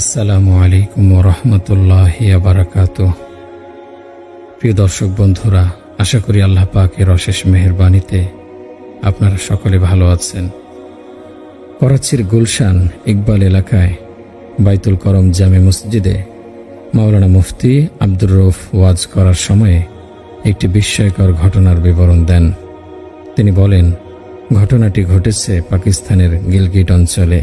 আসসালামু আলাইকুম রহমতুল্লাহ বারাকাত প্রিয় দর্শক বন্ধুরা, আশা করি আল্লাহ পাকের অশেষ মেহেরবানিতে আপনারা সকলে ভালো আছেন। করাচির গুলশান ইকবাল এলাকায় বাইতুল করম জামে মসজিদে মাওলানা মুফতি আব্দুর রৌফ ওয়াজ করার সময়ে একটি বিস্ময়কর ঘটনার বিবরণ দেন। তিনি বলেন, ঘটনাটি ঘটেছে পাকিস্তানের গিলগিট অঞ্চলে।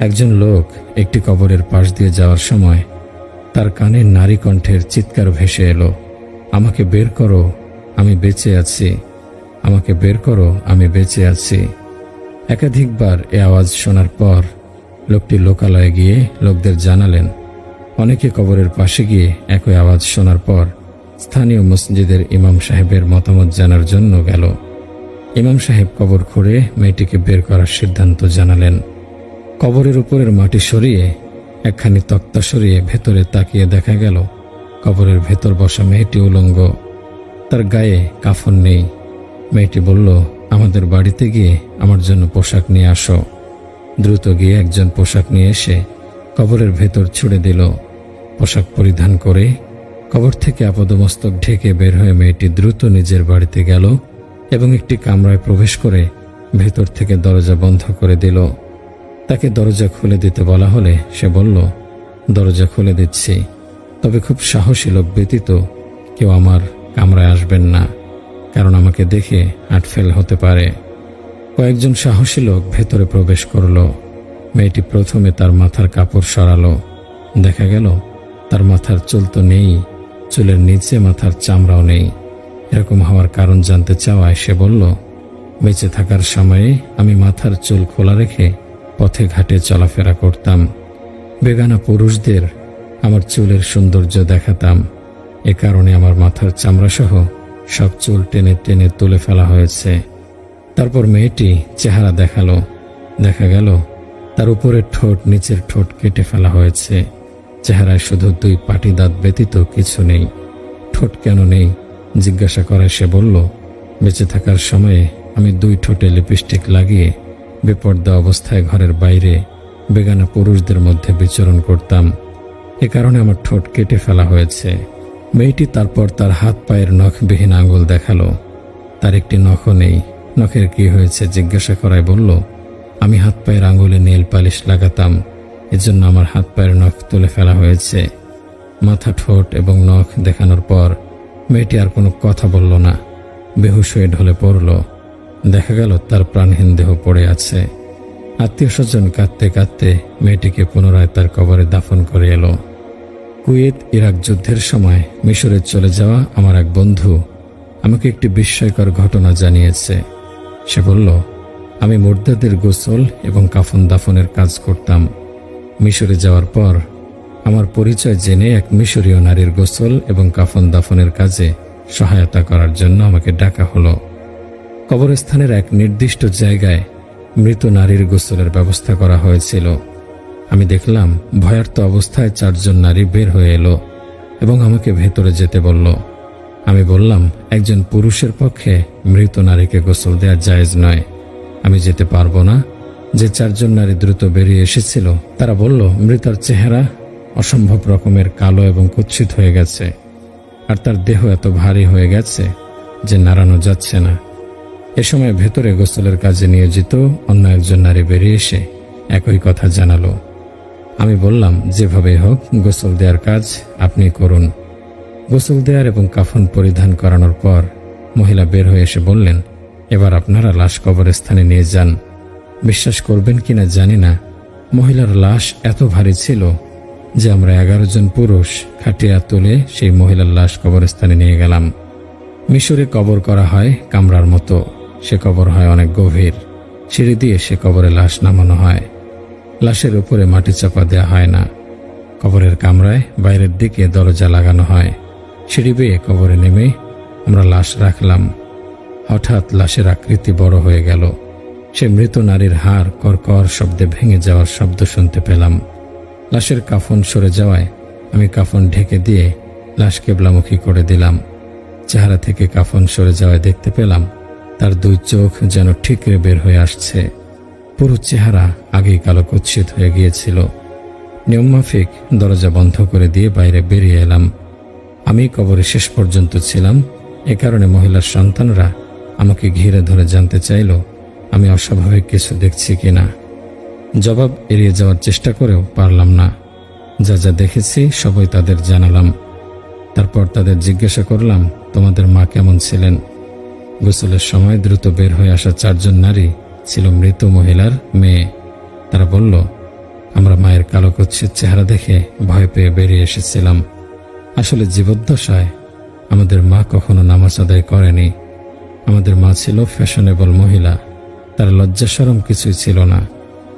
একজন লোক একটি কবরের পাশ দিয়ে যাওয়ার সময় তার কানে নারী কণ্ঠের চিৎকার ভেসে এলো, আমাকে বের করো, আমি বেঁচে আছি, আমাকে বের করো, আমি বেঁচে আছি। একাধিকবার এ আওয়াজ শোনার পর লোকটি লোকালয়ে গিয়ে লোকদের জানালেন। অনেকে কবরের পাশে গিয়ে একই আওয়াজ শোনার পর স্থানীয় মসজিদের ইমাম সাহেবের মতামত জানার জন্য গেল। ইমাম সাহেব কবর খুঁড়ে মেয়েটিকে বের করার সিদ্ধান্ত জানালেন। কবরের উপরের মাটি সরিয়ে একখানি তক্তা সরিয়ে ভেতরে তাকিয়ে দেখা গেল, কবরের ভেতর বসা মেয়েটি উলঙ্গ। তার গায়ে কাফন নেই। মেয়েটি বলল, আমাদের বাড়িতে গিয়ে আমার জন্য পোশাক নিয়ে আসো। দ্রুত গিয়ে একজন পোশাক নিয়ে এসে কবরের ভেতর ছুড়ে দিল। পোশাক পরিধান করে কবর থেকে আপদমস্তক ঢেকে বের হয়ে মেয়েটি দ্রুত নিজের বাড়িতে গেল এবং একটি কামরায় প্রবেশ করে ভেতর থেকে দরজা বন্ধ করে দিল। তাকে দরজা খুলে দিতে বলা হলে সে বলল, দরজা খুলে দিচ্ছি। তবে খুব সাহসী লোক ব্যতীত কেউ আমার কামরায় আসবেন না, কারণ আমাকে দেখে আটফেল হতে পারে। কয়েকজন সাহসী লোক ভেতরে প্রবেশ করল। মেয়েটি প্রথমে তার মাথার কাপড় সরালো। দেখা গেল, তার মাথার চুল তো নেই, চুলের নিচে মাথার চামড়াও নেই। এরকম হওয়ার কারণ জানতে চাওয়ায় সে বলল, বেঁচে থাকার সময়ে আমি মাথার চুল খোলা রেখে পথে ঘাটে চলাফেরা করতাম। বেগানা পুরুষদের আমার চুলের সৌন্দর্য দেখাতাম। এ কারণে আমার মাথার চামড়াসহ সব চুল টেনে টেনে তুলে ফেলা হয়েছে। তারপর মেয়েটি চেহারা দেখাল। দেখা গেল, তার উপরের ঠোঁট নিচের ঠোঁট কেটে ফেলা হয়েছে। চেহারায় শুধু দুই পাটি দাঁত ব্যতীত কিছু নেই। ঠোঁট কেন নেই? জিজ্ঞাসা করায় সে বলল, বেঁচে থাকার সময়ে আমি দুই ঠোঁটে লিপস্টিক লাগিয়ে বেপর্দা অবস্থায় ঘরের বাইরে বেগানা পুরুষদের মধ্যে বিচরণ করতাম। এ কারণে আমার ঠোঁট কেটে ফেলা হয়েছে। মেয়েটি তারপর তার হাত পায়ের নখবিহীন আঙুল দেখাল। তার একটি নখও নেই। নখের কি হয়েছে জিজ্ঞাসা করায় বলল, আমি হাত পায়ের আঙুলে নীল পালিশ লাগাতাম। এজন্য আমার হাত পায়ের নখ তুলে ফেলা হয়েছে। মাথা, ঠোঁট এবং নখ দেখানোর পর মেয়েটি আর কোনো কথা বলল না। বেহুশ হয়ে ঢলে পড়ল। দেখা গেল তার প্রাণহীন দেহ পড়ে আছে। আত্মীয় স্বজন কাঁদতে কাঁদতে মেয়েটিকে পুনরায় তার কবরে দাফন করে এলো। কুয়েত, ইরাক যুদ্ধের সময় মিশরে চলে যাওয়া আমার এক বন্ধু আমাকে একটি বিস্ময়কর ঘটনা জানিয়েছে। সে বলল, আমি মুর্দাদের গোসল এবং কাফন দাফনের কাজ করতাম। মিশরে যাওয়ার পর আমার পরিচয় জেনে এক মিশরীয় নারীর গোসল এবং কাফন দাফনের কাজে সহায়তা করার জন্য আমাকে ডাকা হলো। কবরস্থানের এক নির্দিষ্ট জায়গায় মৃত নারীর গোসলের ব্যবস্থা করা হয়েছিল। আমি দেখলাম ভয়ার্ত অবস্থায় চারজন নারী বের হয়ে এলো এবং আমাকে ভেতরে যেতে বলল। আমি বললাম, একজন পুরুষের পক্ষে মৃত নারীকে গোসল দেওয়া জায়েজ নয়। আমি যেতে পারব না। যে চারজন নারী দ্রুত বেরিয়ে এসেছিল, তারা বলল, মৃতার চেহারা অসম্ভব রকমের কালো এবং কুৎসিত হয়ে গেছে, আর তার দেহ এত ভারী হয়ে গেছে যে নাড়ানো যাচ্ছে না। এ সময় ভেতরে গোসলের কাজে নিয়োজিত অন্য একজন নারী বেরিয়ে এসে একই কথা জানালো। আমি বললাম যেভাবে হোক, গোসল দেওয়ার কাজ আপনি করুন। গোসল দেওয়ার এবং কাফন পরিধান করানোর পর মহিলা বের হয়ে এসে বললেন, এবার আপনারা লাশ কবরস্থানে নিয়ে যান। বিশ্বাস করবেন কিনা জানি না, মহিলার লাশ এত ভারী ছিল যে আমরা এগারো জন পুরুষ খাটিয়া তুলে সেই মহিলার লাশ কবরস্থানে নিয়ে গেলাম। মিশরে কবর করা হয় কামরার মতো। সে কবর হয় অনেক গভীর। সিঁড়ি দিয়ে সে কবরে লাশ নামানো হয়। লাশের উপরে মাটি চাপা দেওয়া হয় না। কবরের কামরায় বাইরের দিকে দরজা লাগানো হয়। সিঁড়ি বেয়ে কবরে নেমে আমরা লাশ রাখলাম। হঠাৎ লাশের আকৃতি বড় হয়ে গেল। সে মৃত নারীর হাড় কর্কর শব্দে ভেঙে যাওয়ার শব্দ শুনতে পেলাম। লাশের কাফন সরে যাওয়ায় আমি কাফন ঢেকে দিয়ে লাশ কেবলামুখী করে দিলাম। চেহারা থেকে কাফন সরে যাওয়ায় দেখতে পেলাম তার দুই চোখ যেন ঠিকরে বের হয়ে আসছে। পুরো চেহারা আগেই কালো কুৎসিত হয়ে গিয়েছিল। নিয়মমাফিক দরজা বন্ধ করে দিয়ে বাইরে বেরিয়ে এলাম। আমি কবরে শেষ পর্যন্ত ছিলাম। এ কারণে মহিলার সন্তানরা আমাকে ঘিরে ধরে জানতে চাইল, আমি অস্বাভাবিক কিছু দেখছি কিনা। জবাব এড়িয়ে যাওয়ার চেষ্টা করেও পারলাম না। যা যা দেখেছি সবই তাদের জানালাম। তারপর তাদের জিজ্ঞাসা করলাম, তোমাদের মা কেমন ছিলেন? গোসলের সময় দ্রুত বের হয়ে আসা চারজন নারী ছিল মৃত মহিলার মেয়ে। তারা বলল, আমরা মায়ের কালো কুচ্ছির চেহারা দেখে ভয় পেয়ে বেরিয়ে এসেছিলাম। আসলে জীবদ্দশায় আমাদের মা কখনো নামাজ আদায় করেনি। আমাদের মা ছিল ফ্যাশনেবল মহিলা। তার লজ্জা সরম কিছুই ছিল না।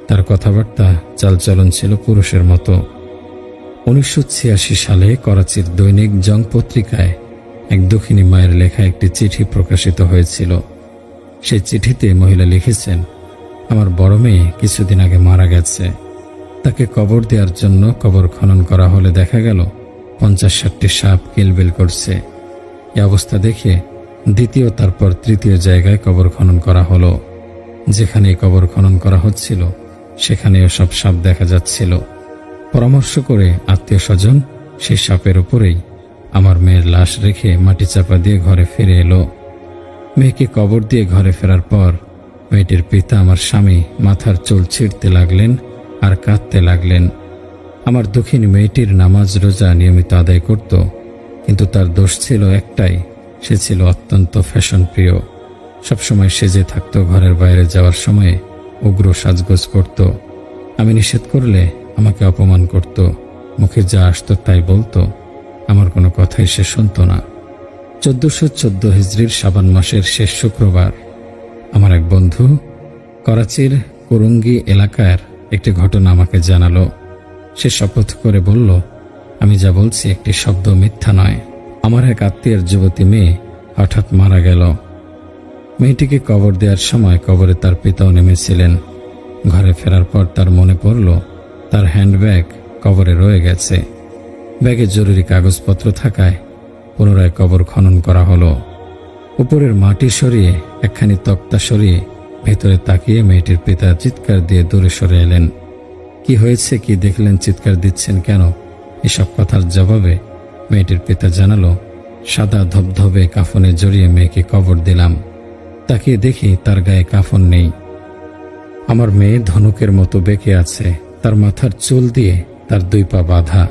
তার কথাবার্তা চালচলন ছিল পুরুষের মতো। উনিশশো ছিয়াশি সালে করাচির দৈনিক জং পত্রিকায় এক দক্ষিণী মায়ের লেখা একটি চিঠি প্রকাশিত হয়েছিল। সেই চিঠিতে মহিলা লিখেছেন, আমার বড় মেয়ে কিছুদিন আগে মারা গেছে। তাকে কবর দেওয়ার জন্য কবর খনন করা হলে দেখা গেল পঞ্চাশ ষাটটি সাপ কিলবিল করছে। এ অবস্থা দেখে দ্বিতীয়, তারপর তৃতীয় জায়গায় কবর খনন করা হলো। যেখানে কবর খনন করা হচ্ছিল, সেখানেও সব সাপ দেখা যাচ্ছিল। পরামর্শ করে আত্মীয় স্বজন সেই সাপের উপরেই আমার মেয়ের লাশ রেখে মাটি চাপা দিয়ে ঘরে ফিরে এলো। মেয়েকে কবর দিয়ে ঘরে ফেরার পর মেয়েটির পিতা আমার স্বামী মাথার চুল ছিঁড়তে লাগলেন আর কাঁদতে লাগলেন। আমার দক্ষিণ মেয়েটির নামাজ রোজা নিয়মিত আদায় করত, কিন্তু তার দোষ ছিল একটাই, সে ছিল অত্যন্ত ফ্যাশন প্রিয় সবসময় সেজে থাকতো, ঘরের বাইরে যাওয়ার সময় উগ্র সাজগোজ করত। আমি নিষেধ করলে আমাকে অপমান করত, মুখে যা আসতো তাই বলতো। আমার কোনো কথাই সে শুনত না। চোদ্দশো চোদ্দ হিজড়ির সাবান মাসের শেষ শুক্রবার আমার এক বন্ধু করাচির কুরুঙ্গি এলাকার একটি ঘটনা আমাকে জানালো। সে শপথ করে বলল, আমি যা বলছি একটি শব্দ মিথ্যা নয়। আমার এক আত্মীয়ের যুবতী মেয়ে হঠাৎ মারা গেল। মেয়েটিকে কবর দেওয়ার সময় কবরে তার পিতাও নেমেছিলেন। ঘরে ফেরার পর তার মনে পড়ল, তার হ্যান্ডব্যাগ কবরে রয়ে গেছে। ব্যাগে জরুরি কাগজপত্র থাকায় পুনরায় কবর খনন করা হলো। উপরের মাটি সরিয়ে একখানি তক্তা সরিয়ে ভেতরে তাকিয়ে মেয়েটির পিতা চিৎকার দিয়ে দূরে সরে এলেন। কি হয়েছে, কি দেখলেন, চিৎকার দিচ্ছেন কেন? এসব কথার জবাবে মেয়েটির পিতা জানালো, সাদা ধবধবে কাফনে জড়িয়ে মেয়েকে কবর দিলাম। তাকিয়ে দেখি তার গায়ে কাফন নেই। আমার মেয়ে ধনুকের মতো বেঁকে আছে, তার মাথার চুল দিয়ে তার দুই পা বাঁধা।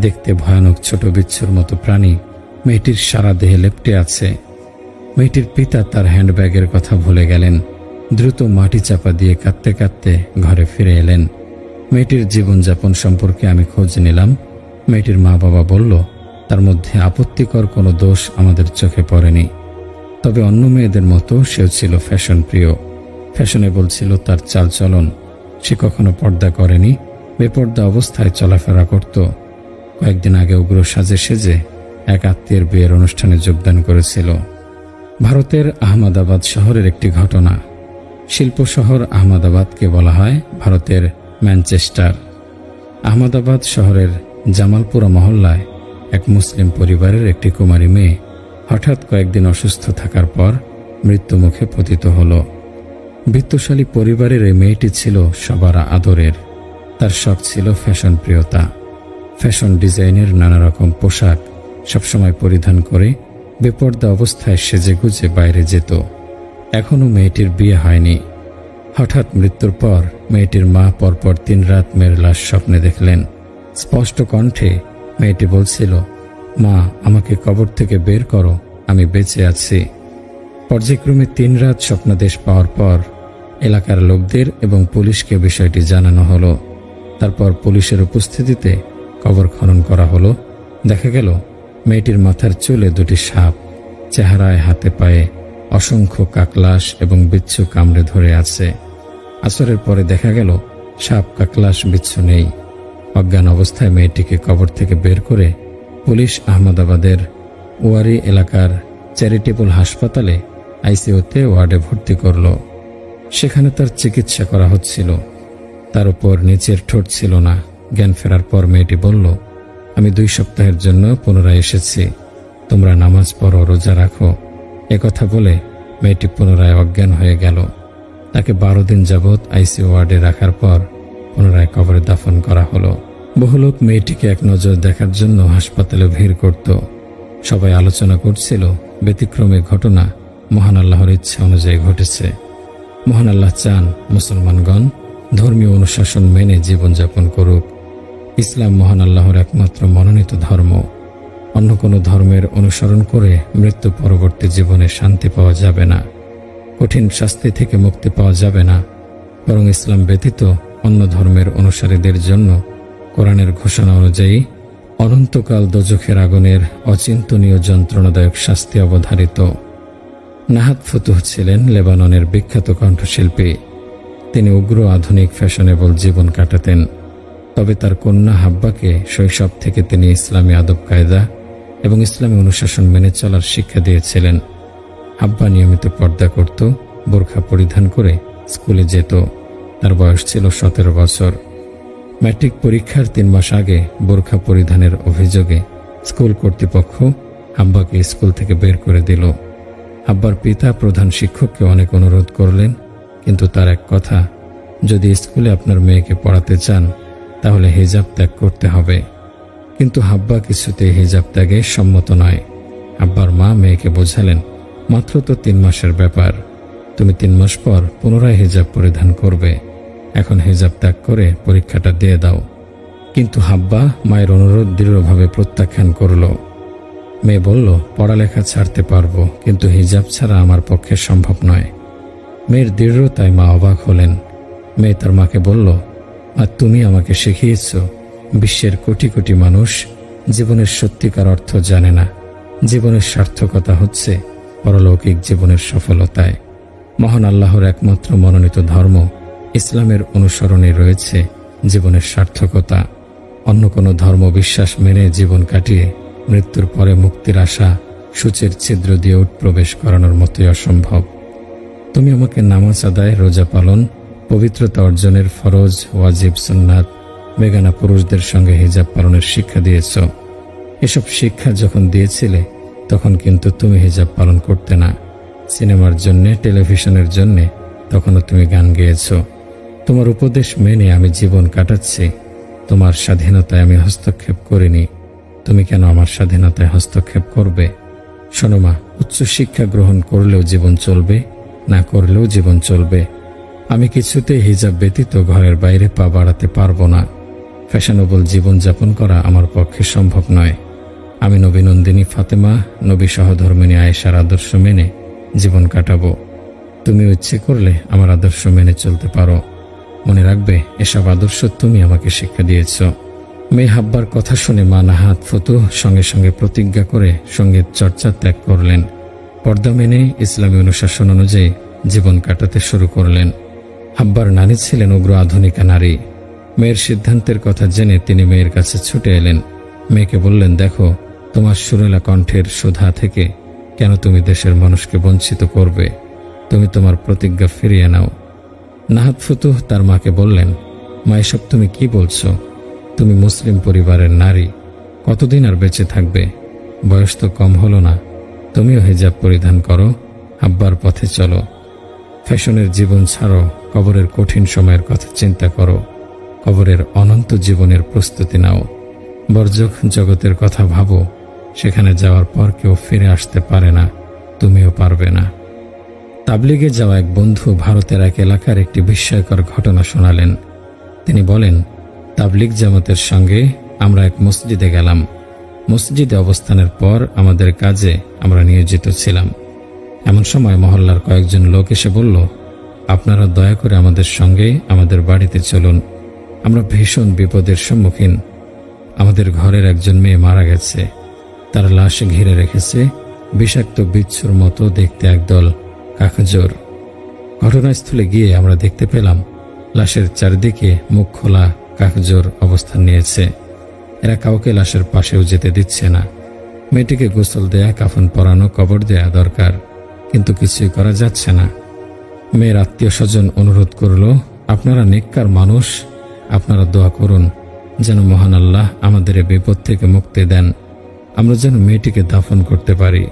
দেখতে ভয়ানক ছোট বিচ্ছুর মতো প্রাণী মেয়েটির সারা দেহে লেপটে আছে। মেয়েটির পিতা তার হ্যান্ডব্যাগের কথা ভুলে গেলেন। দ্রুত মাটি চাপা দিয়ে কাঁদতে কাঁদতে ঘরে ফিরে এলেন। মেয়েটির জীবনযাপন সম্পর্কে আমি খোঁজ নিলাম। মেয়েটির মা বাবা বলল, তার মধ্যে আপত্তিকর কোনো দোষ আমাদের চোখে পড়েনি। তবে অন্য মেয়েদের মতো সেও ছিল ফ্যাশন প্রিয়। ফ্যাশনেবল ছিল তার চালচলন। সে কখনো পর্দা করেনি। বেপর্দা অবস্থায় চলাফেরা করত। কয়েকদিন আগে উগ্র সাজে সেজে এক আত্মীয়ের বিয়ের অনুষ্ঠানে যোগদান করেছিল। ভারতের আহমেদাবাদ শহরের একটি ঘটনা। শিল্প শহর আহমেদাবাদকে বলা হয় ভারতের ম্যানচেস্টার। আহমেদাবাদ শহরের জামালপুরা মহল্লায় এক মুসলিম পরিবারের একটি কুমারী মেয়ে হঠাৎ কয়েকদিন অসুস্থ থাকার পর মৃত্যুমুখে পতিত হল। বৃত্তশালী পরিবারের এই মেয়েটি ছিল সবার আদরের। তার শখ ছিল ফ্যাশন প্রিয়তা ফ্যাশন ডিজাইনের নানা রকম পোশাক সবসময় পরিধান করে বেপর্দা অবস্থায় সেজে গুজে বাইরে যেত। এখনও মেয়েটির বিয়ে হয়নি। হঠাৎ মৃত্যুর পর মেয়েটির মা পরপর তিন রাত মেয়ের লাশ স্বপ্নে দেখলেন। স্পষ্ট কণ্ঠে মেয়েটি বলছিল, মা, আমাকে কবর থেকে বের করো, আমি বেঁচে আছি। পর্যায়ক্রমে তিন রাত স্বপ্নাদেশ পাওয়ার পর এলাকার লোকদের এবং পুলিশকে বিষয়টি জানানো হলো। তারপর পুলিশের উপস্থিতিতে কবর খনন করা হলো। দেখা গেল, মেয়েটির মাথার চুলে দুটি সাপ, চেহারায় হাতে পায়ে অসংখ্য কাকলাস এবং বিচ্ছু কামড়ে ধরে আছে। আসরের পরে দেখা গেল, সাপ কাকলাস বিচ্ছু নেই। অজ্ঞান অবস্থায় মেয়েটিকে কবর থেকে বের করে পুলিশ আহমেদাবাদের ওয়ারি এলাকার চ্যারিটেবল হাসপাতালে আইসিওতে ওয়ার্ডে ভর্তি করল। সেখানে তার চিকিৎসা করা হচ্ছিল। তার উপর নিচের ঠোঁট ছিল না। জ্ঞান ফেরার পর মেয়েটি বলল, আমি দুই সপ্তাহের জন্য পুনরায় এসেছি। তোমরা নামাজ পড়ো, রোজা রাখো। কথা বলে মেয়েটি পুনরায় অজ্ঞান হয়ে গেল। তাকে বারো দিন যাবৎ আইসিইউ ওয়ার্ডে রাখার পর পুনরায় কবরে দাফন করা হলো। বহু লোক মেয়েটিকে এক নজর দেখার জন্য হাসপাতালে ভিড় করত। সবাই আলোচনা করছিল, ব্যতিক্রমে ঘটনা মহান আল্লাহর ইচ্ছা অনুযায়ী ঘটেছে। মহান আল্লাহ চান মুসলমানগণ ধর্মীয় অনুশাসন মেনে জীবনযাপন করুক। ইসলাম মহান আল্লাহর একমাত্র মনোনীত ধর্ম। অন্য কোনো ধর্মের অনুসরণ করে মৃত্যু পরবর্তী জীবনে শান্তি পাওয়া যাবে না। কঠিন শাস্তি থেকে মুক্তি পাওয়া যাবে না। বরং ইসলাম ব্যতীত অন্য ধর্মের অনুসারীদের জন্য কোরআনের ঘোষণা অনুযায়ী অনন্তকাল দোজখের আগুনের অচিন্তনীয় যন্ত্রণাদায়ক শাস্তি অবধারিত। নাহাত ফতুহ ছিলেন লেবাননের বিখ্যাত কণ্ঠশিল্পী। তিনি উগ্র আধুনিক ফ্যাশনেবল জীবন কাটাতেন। তবে তার কন্যা হাব্বাকে শৈশব থেকে তিনি ইসলামী আদব কায়দা এবং ইসলামী অনুশাসন মেনে চলার শিক্ষা দিয়েছিলেন। হাব্বা নিয়মিত পর্দা করত, বোরখা পরিধান করে স্কুলে যেত। তার বয়স ছিল সতেরো বছর। ম্যাট্রিক পরীক্ষার তিন মাস আগে বোরখা পরিধানের অভিযোগে স্কুল কর্তৃপক্ষ হাব্বাকে স্কুল থেকে বের করে দিল। হাব্বার পিতা প্রধান শিক্ষককে অনেক অনুরোধ করলেন, কিন্তু তার এক কথা, যদি স্কুলে আপনার মেয়েকে পড়াতে চান তাহলে হিজাব ত্যাগ করতে হবে। কিন্তু হাব্বা কিছুতে হিজাব ত্যাগে সম্মত নয়। আব্বার মা মেয়েকে বোঝালেন, মাত্র তো তিন মাসের ব্যাপার। তুমি তিন মাস পর পুনরায় হিজাব পরিধান করবে। এখন হিজাব ত্যাগ করে পরীক্ষাটা দিয়ে দাও। কিন্তু হাব্বা মায়ের অনুরোধ দৃঢ়ভাবে প্রত্যাখ্যান করল। মেয়ে বলল, পড়ালেখা ছাড়তে পারব, কিন্তু হিজাব ছাড়া আমার পক্ষে সম্ভব নয়। মেয়ের দৃঢ়তায় মা অবাক হলেন। মেয়ে তার মাকে বলল আর তুমি আমাকে শিখিয়েছ, বিশ্বের কোটি কোটি মানুষ জীবনের সত্যিকার অর্থ জানে না। জীবনের সার্থকতা হচ্ছে পরলৌকিক জীবনের সফলতায়। মহান আল্লাহর একমাত্র মনোনীত ধর্ম ইসলামের অনুসরণে রয়েছে জীবনের সার্থকতা। অন্য কোনো ধর্ম বিশ্বাস মেনে জীবন কাটিয়ে মৃত্যুর পরে মুক্তির আশা, সূচের ছিদ্র দিয়ে উৎপ্রবেশ করানোর মতোই অসম্ভব। তুমি আমাকে নামাজ আদায় রোজা পালন পবিত্রতা অর্জনের ফরজ, ওয়াজিব, সুন্নাত, বেগানা পুরুষদের সঙ্গে হিজাব পালনের শিক্ষা দিয়েছ। এসব শিক্ষা যখন দিয়েছিলে, তখন কিন্তু তুমি হিজাব পালন করতে না। সিনেমার জন্যে, টেলিভিশনের জন্যে তখনও তুমি গান গেয়েছ। তোমার উপদেশ মেনে আমি জীবন কাটাচ্ছি। তোমার স্বাধীনতায় আমি হস্তক্ষেপ করিনি। তুমি কেন আমার স্বাধীনতায় হস্তক্ষেপ করবে? শোনো মা, উচ্চশিক্ষা গ্রহণ করলেও জীবন চলবে, না করলেও জীবন চলবে। আমি কিছুতেই হিজাব ব্যতীত ঘরের বাইরে পা বাড়াতে পারব না। ফ্যাশনেবল জীবনযাপন করা আমার পক্ষে সম্ভব নয়। আমি নবীনন্দিনী ফাতেমা, নবী সহধর্মিনী আয়েশার আদর্শ মেনে জীবন কাটাবো। তুমি ইচ্ছে করলে আমার আদর্শ মেনে চলতে পারো। মনে রাখবে, এসব আদর্শ তুমি আমাকে শিক্ষা দিয়েছ। মেয়ে হাব্বার কথা শুনে মা নাহাত ফতু সঙ্গে সঙ্গে প্রতিজ্ঞা করে সংগীত চর্চা ত্যাগ করলেন। পর্দা মেনে ইসলামী অনুশাসন অনুযায়ী জীবন কাটাতে শুরু করলেন। হাব্বার নারী ছিলেন উগ্র আধুনিকা নারী। মেয়ের সিদ্ধান্তের কথা জেনে তিনি মেয়ের কাছে ছুটে এলেন। মেয়েকে বললেন, দেখো, তোমার সুরেলা কণ্ঠের সুধা থেকে কেন তুমি দেশের মানুষকে বঞ্চিত করবে? তুমি তোমার প্রতিজ্ঞা ফিরিয়ে নাও। নাহাত ফুতুহ তার মাকে বললেন, মা, এসব তুমি কি বলছো? তুমি মুসলিম পরিবারের নারী, কতদিন আর বেঁচে থাকবে? বয়স তো কম হলো না। তুমিও হিজাব পরিধান করো, আব্বার পথে চলো। ফ্যাশনের জীবন ছাড়ো কবরের কঠিন সময়ের কথা চিন্তা করো। কবরের অনন্ত জীবনের প্রস্তুতি নাও। বর্জক জগতের কথা ভাবো। সেখানে যাওয়ার পর কেউ ফিরে আসতে পারে না। তুমিও পারবে না। তাবলিগে যাওয়া এক বন্ধু ভারতের এক এলাকার একটি বিস্ময়কর ঘটনা শোনালেন। তিনি বলেন, তাবলিগ জামাতের সঙ্গে আমরা এক মসজিদে গেলাম। মসজিদে অবস্থানের পর আমাদের কাজে আমরা নিয়োজিত ছিলাম। এমন সময় মহল্লার কয়েকজন লোক এসে বলল আপনারা দয়া করে আমাদের সঙ্গে আমাদের বাড়িতে চলুন। আমরা ভীষণ বিপদের সম্মুখীন। আমাদের ঘরের একজন মেয়ে মারা গেছে। তার লাশ ঘিরে রেখেছে বিষাক্ত বিচ্ছুর মতো দেখতে একদল কাকজোর। ঘটনাস্থলে গিয়ে আমরা দেখতে পেলাম, লাশের চারিদিকে মুখ খোলা কাকজোর অবস্থান নিয়েছে। এরা কাউকে লাশের পাশেও যেতে দিচ্ছে না। মেয়েটিকে গোসল দেয়া, কাফন পরানো, কবর দেয়া দরকার, কিন্তু কিছুই করা যাচ্ছে না। মেয়ের আত্মীয় স্বজন অনুরোধ করল, আপনারা নেককার মানুষ, আপনারা দোয়া করুন যেন মহান আল্লাহ আমাদের বিপদ থেকে মুক্তি দেন। আমরা যেন মেয়েটিকে দাফন করতে পারি।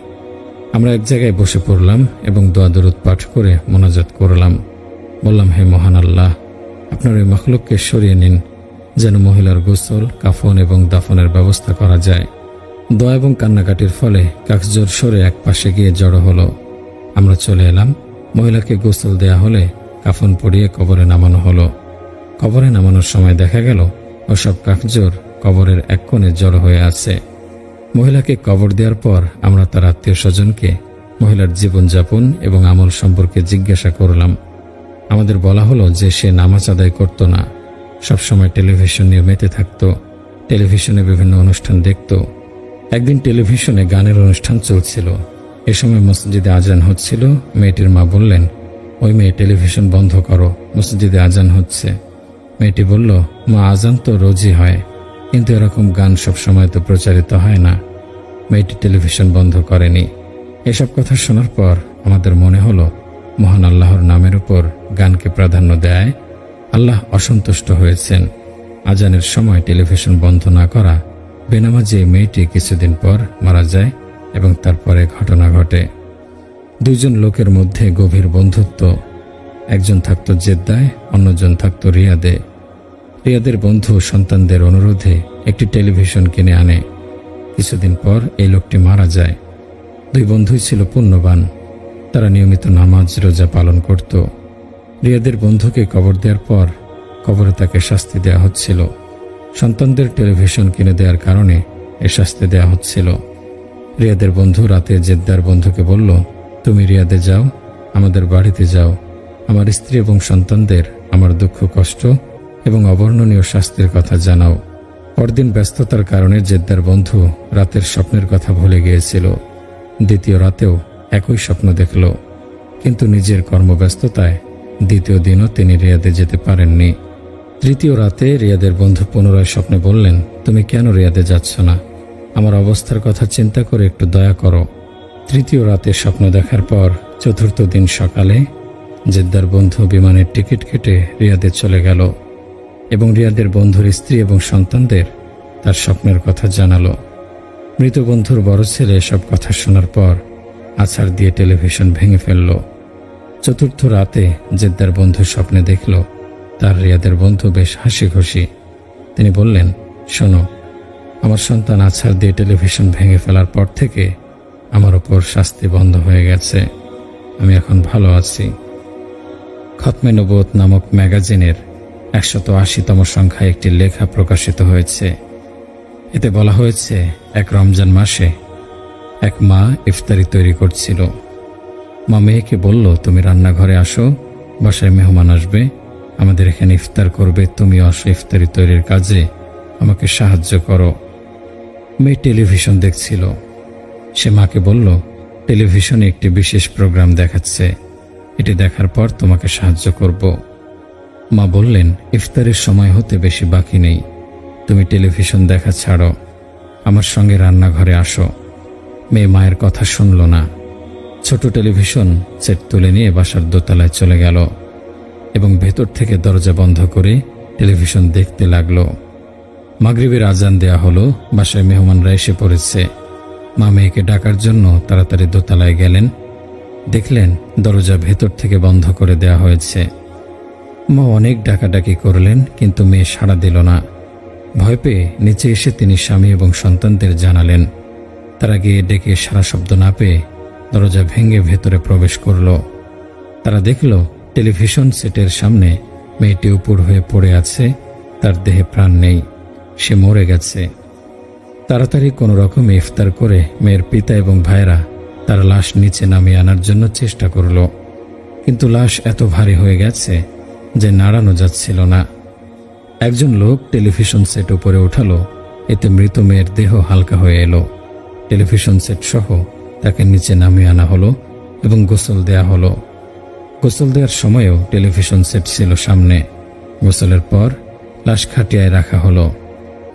আমরা এক জায়গায় বসে পড়লাম এবং দোয়া দরুদ পাঠ করে মোনাজাত করলাম। বললাম, হে মহান আল্লাহ, আপনার ওই মখলুককে সরিয়ে নিন যেন মহিলার গোসল, কাফন এবং দাফনের ব্যবস্থা করা যায়। দোয়া এবং কান্নাকাটির ফলে কাকজোর সরে এক পাশে গিয়ে জড়ো হলো। আমরা চলে এলাম মহিলাকে গোসল দেয়া হলে কাফন পরিয়ে কবরে নামানো হলো। কবরে নামানোর সময় দেখা গেল, ওসব কাকজোর কবরের এক কোণে জড়ো হয়ে আছে। মহিলাকে কবর দেওয়ার পর আমরা তার আত্মীয় স্বজনকে মহিলার জীবনযাপন এবং আমল সম্পর্কে জিজ্ঞাসা করলাম। আমাদের বলা হলো যে সে নামাজ আদায় করত না। সবসময় টেলিভিশন নিয়ে মেতে থাকত, টেলিভিশনে বিভিন্ন অনুষ্ঠান দেখত। একদিন টেলিভিশনে গানের অনুষ্ঠান চলছিল। এ সময় মসজিদে আজান হচ্ছিল। মেয়েটির মা বললেন, ওই মেয়ে, টেলিভিশন বন্ধ করো। মসজিদে আজান হচ্ছে। মেয়েটি বলল, মা, আজান তো রোজই হয়, কিন্তু এরকম গান সব সময় তো প্রচারিত হয় না। মেয়েটি টেলিভিশন বন্ধ করেনি। এসব কথা শোনার পর আমাদের মনে হলো, মহান আল্লাহর নামের উপর গানকে প্রাধান্য দেয়, আল্লাহ অসন্তুষ্ট হয়েছেন। আজানের সময় টেলিভিশন বন্ধ না করা বেনামাজি মেয়েটি কিছুদিন পর মারা যায়। এবং তারপরে ঘটনা ঘটে। দুইজন লোকের মধ্যে গভীর বন্ধুত্ব। একজন থাকত জেদ্দায়, অন্যজন থাকত রিয়াদে। রিয়াদের বন্ধু সন্তানদের অনুরোধে একটি টেলিভিশন কিনে আনে। কিছুদিন পর এই লোকটি মারা যায়। দুই বন্ধুই ছিল পুণ্যবান। তারা নিয়মিত নামাজ, রোজা পালন করত। রিয়াদের বন্ধুকে কবর দেওয়ার পর কবরে তাকে শাস্তি দেওয়া হচ্ছিল। সন্তানদের টেলিভিশন কিনে দেওয়ার কারণে এ শাস্তি দেওয়া হচ্ছিল। রিয়াদের বন্ধু রাতে জেদ্দার বন্ধুকে বলল, তুমি রিয়াদে যাও, আমাদের বাড়িতে যাও। আমার স্ত্রী এবং সন্তানদের আমার দুঃখ, কষ্ট এবং অবর্ণনীয় শাস্তির কথা জানাও। পরদিন ব্যস্ততার কারণে জেদ্দার বন্ধু রাতের স্বপ্নের কথা ভুলে গিয়েছিল। দ্বিতীয় রাতেও একই স্বপ্ন দেখল। কিন্তু নিজের কর্মব্যস্ততায় দ্বিতীয় দিনও তিনি রিয়াদে যেতে পারেননি। তৃতীয় রাতে রিয়াদের বন্ধু পুনরায় স্বপ্নে বললেন, তুমি কেন রিয়াদে যাচ্ছ না? আমার অবস্থার কথা চিন্তা করে একটু দয়া করো। তৃতীয় রাতে স্বপ্ন দেখার পর চতুর্থ দিন সকালে জেদ্দার বন্ধু বিমানের টিকিট কেটে রিয়াদে চলে গেল এবং রিয়াদের বন্ধুর স্ত্রী এবং সন্তানদের তার স্বপ্নের কথা জানালো। মৃত বন্ধুর বড় ছেলে সব কথা শোনার পর আছাড় দিয়ে টেলিভিশন ভেঙে ফেলল। চতুর্থ রাতে জেদ্দার বন্ধু স্বপ্নে দেখল, তার রিয়াদের বন্ধু বেশ হাসি খুশি তিনি বললেন, শোনো আমার সন্তান আছাড় দিয়ে টেলিভিশন ভেঙে ফেলার পর থেকে আমার ওপর শাস্তি বন্ধ হয়ে গেছে। আমি এখন ভালো আছি। খতমে নবত নামক ম্যাগাজিনের একশত আশিতম সংখ্যায় একটি লেখা প্রকাশিত হয়েছে। এতে বলা হয়েছে, এক রমজান মাসে এক মা ইফতারি তৈরি করছিল। মা মেয়েকে বলল, তুমি রান্নাঘরে আসো, বাসায় মেহমান আসবে। আমাদের এখানে ইফতার করবে। তুমি আসো, ইফতারি তৈরির কাজে আমাকে সাহায্য করো। মেয়ে টেলিভিশন দেখছিল। সে মাকে বলল, টেলিভিশনে একটি বিশেষ প্রোগ্রাম দেখাচ্ছে। এটি দেখার পর তোমাকে সাহায্য করব। মা বললেন, ইফতারের সময় হতে বেশি বাকি নেই। তুমি টেলিভিশন দেখা ছাড়ো। আমার সঙ্গে রান্নাঘরে আসো। মেয়ে মায়ের কথা শুনল না। ছোট টেলিভিশন সেট তুলে নিয়ে বাসার দোতলায় চলে গেল এবং ভেতর থেকে দরজা বন্ধ করে টেলিভিশন দেখতে লাগল। মাগরিবের আজান দেয়া হলো, বাসায় মেহমানরা এসে পড়েছে। মা মেয়েকে ডাকার জন্য তাড়াতাড়ি দোতলায় গেলেন। দেখলেন দরজা ভেতর থেকে বন্ধ করে দেয়া হয়েছে। মা অনেক ডাকাডাকি করলেন, কিন্তু মেয়ে সাড়া দিল না। ভয় পেয়ে নিচে এসে তিনি স্বামী এবং সন্তানদের জানালেন। তারা গিয়ে ডেকে সারা শব্দ না পেয়ে দরজা ভেঙে ভেতরে প্রবেশ করল। তারা দেখল টেলিভিশন সেটের সামনে মেয়েটি উপর হয়ে পড়ে আছে, তার দেহে প্রাণ নেই। সে মরে গেছে। তাড়াতাড়ি কোনো রকম ইফতার করে মেয়ের পিতা এবং ভাইরা তার লাশ নিচে নামিয়ে আনার জন্য চেষ্টা করল। কিন্তু লাশ এত ভারী হয়ে গেছে যে নাড়ানো যাচ্ছিল না। একজন লোক টেলিভিশন সেট উপরে উঠালো, এতে মৃত মেয়ের দেহ হালকা হয়ে এলো। টেলিভিশন সেট সহ তাকে নিচে নামিয়ে আনা হলো এবং গোসল দেয়া হলো। গোসল দেওয়ার সময়ও টেলিভিশন সেট ছিল সামনে। গোসলের পর লাশ খাটিয়ায় রাখা হলো।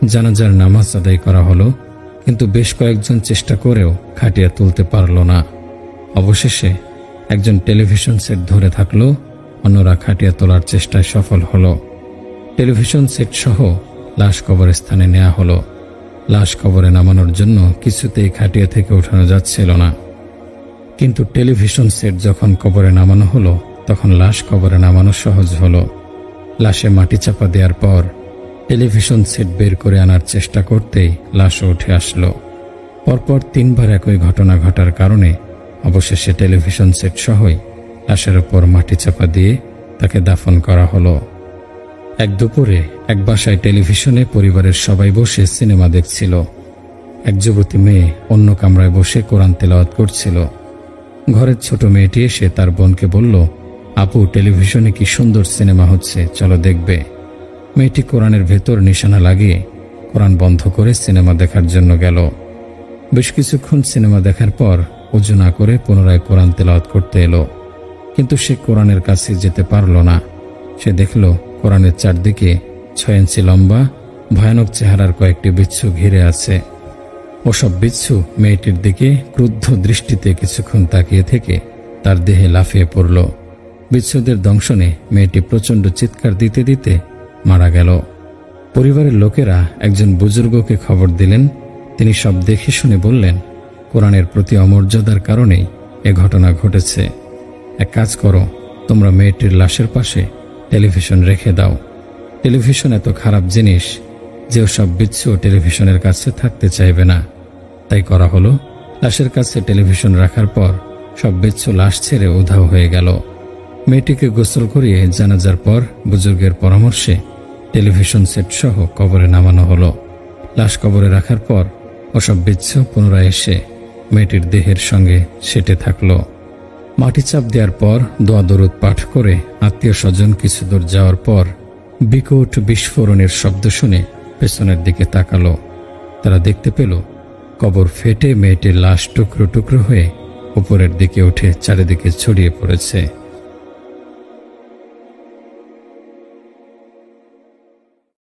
জানাজার নামাজ আদায় করা হলো, কিন্তু বেশ কয়েকজন চেষ্টা করেও খাটিয়া তুলতে পারল না। অবশেষে একজন টেলিভিশন সেট ধরে থাকল, অন্যরা খাটিয়া তোলার চেষ্টায় সফল হলো। টেলিভিশন সেট সহ লাশ কবরস্থানে নেওয়া হলো। লাশ কবরে নামানোর জন্য কিছুতেই খাটিয়া থেকে উঠানো যাচ্ছিল না। কিন্তু টেলিভিশন সেট যখন কবরে নামানো হলো, তখন লাশ কবরে নামানো সহজ হলো। লাশে মাটি চাপা দেওয়ার পর টেলিভিশন সেট বের করে আনার চেষ্টা করতেই লাশও উঠে আসলো। পরপর তিনবার একই ঘটনা ঘটার কারণে অবশেষে টেলিভিশন সেট সহই লাশের ওপর মাটি চাপা দিয়ে তাকে দাফন করা হলো। এক দুপুরে এক বাসায় টেলিভিশনে পরিবারের সবাই বসে সিনেমা দেখছিল। এক যুবতী মেয়ে অন্য কামরায় বসে কোরআন তেলাওয়াত করছিল। ঘরের ছোট মেয়েটি এসে তার বোনকে বলল, আপু, টেলিভিশনে কি সুন্দর সিনেমা হচ্ছে, চলো দেখবে। মেয়েটি কোরআনের ভেতর নিশানা লাগিয়ে কোরআন বন্ধ করে সিনেমা দেখার জন্য গেল। বেশ কিছুক্ষণ সিনেমা দেখার পর উজু না করে পুনরায় কোরআন তেলাওয়াত করতে এলো। কিন্তু সে কোরআনের কাছে যেতে পারল না। সে দেখল কোরআনের চারদিকে ছয় ইঞ্চি লম্বা, ভয়ানক চেহারার কয়েকটি বিচ্ছু ঘিরে আছে। ওসব বিচ্ছু মেয়েটির দিকে ক্রুদ্ধ দৃষ্টিতে কিছুক্ষণ তাকিয়ে থেকে তার দেহে লাফিয়ে পড়ল। বিচ্ছুদের দংশনে মেয়েটি প্রচণ্ড চিৎকার দিতে দিতে মারা গেল। পরিবারের লোকেরা একজন বুজুর্গকে খবর দিলেন। তিনি সব দেখে শুনে বললেন, কোরআনের প্রতি অমর্যাদার কারণেই এ ঘটনা ঘটেছে। এক কাজ করো, তোমরা মেয়েটির লাশের পাশে টেলিভিশন রেখে দাও। টেলিভিশন এত খারাপ জিনিস যে সব বিচ্ছু টেলিভিশনের কাছে থাকতে চাইবে না। তাই করা হলো, লাশের কাছে টেলিভিশন রাখার পর সব বিচ্ছু লাশ ছেড়ে উধাও হয়ে গেল। মেয়েটিকে গোসল করিয়ে জানাজার পর বুজুর্গের পরামর্শে টেলিভিশন সেট সহ কবরে নামানো হলো। লাশ কবরে রাখার পর ওসব বিচ্ছু পুনরায় এসে মেয়েটির দেহের সঙ্গে সেটে থাকল। মাটি চাপ দেওয়ার পর দোয়া দরুদ পাঠ করে আত্মীয় স্বজন কিছু দূর যাওয়ার পর বিকট বিস্ফোরণের শব্দ শুনে পেছনের দিকে তাকালো। তারা দেখতে পেল কবর ফেটে মেয়েটির লাশ টুকরো টুকরো হয়ে উপরের দিকে উঠে চারিদিকে ছড়িয়ে পড়েছে।